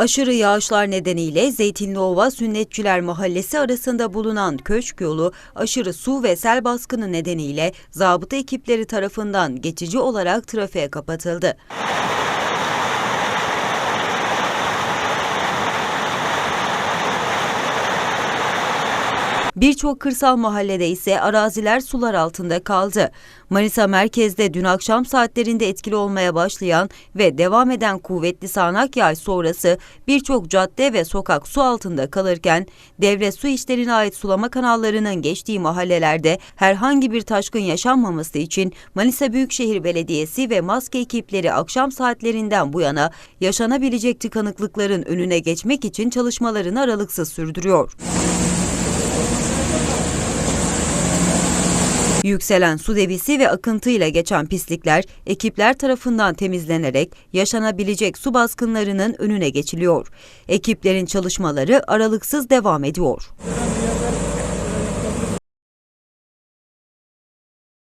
Aşırı yağışlar nedeniyle Zeytinliova Sünnetçiler Mahallesi arasında bulunan köşk yolu aşırı su ve sel baskını nedeniyle zabıta ekipleri tarafından geçici olarak trafiğe kapatıldı. Birçok kırsal mahallede ise araziler sular altında kaldı. Manisa merkezde dün akşam saatlerinde etkili olmaya başlayan ve devam eden kuvvetli sağanak yağış sonrası birçok cadde ve sokak su altında kalırken devlet su işlerine ait sulama kanallarının geçtiği mahallelerde herhangi bir taşkın yaşanmaması için Manisa Büyükşehir Belediyesi ve maske ekipleri akşam saatlerinden bu yana yaşanabilecek tıkanıklıkların önüne geçmek için çalışmalarını aralıksız sürdürüyor. Yükselen su debisi ve akıntıyla geçen pislikler ekipler tarafından temizlenerek yaşanabilecek su baskınlarının önüne geçiliyor. Ekiplerin çalışmaları aralıksız devam ediyor.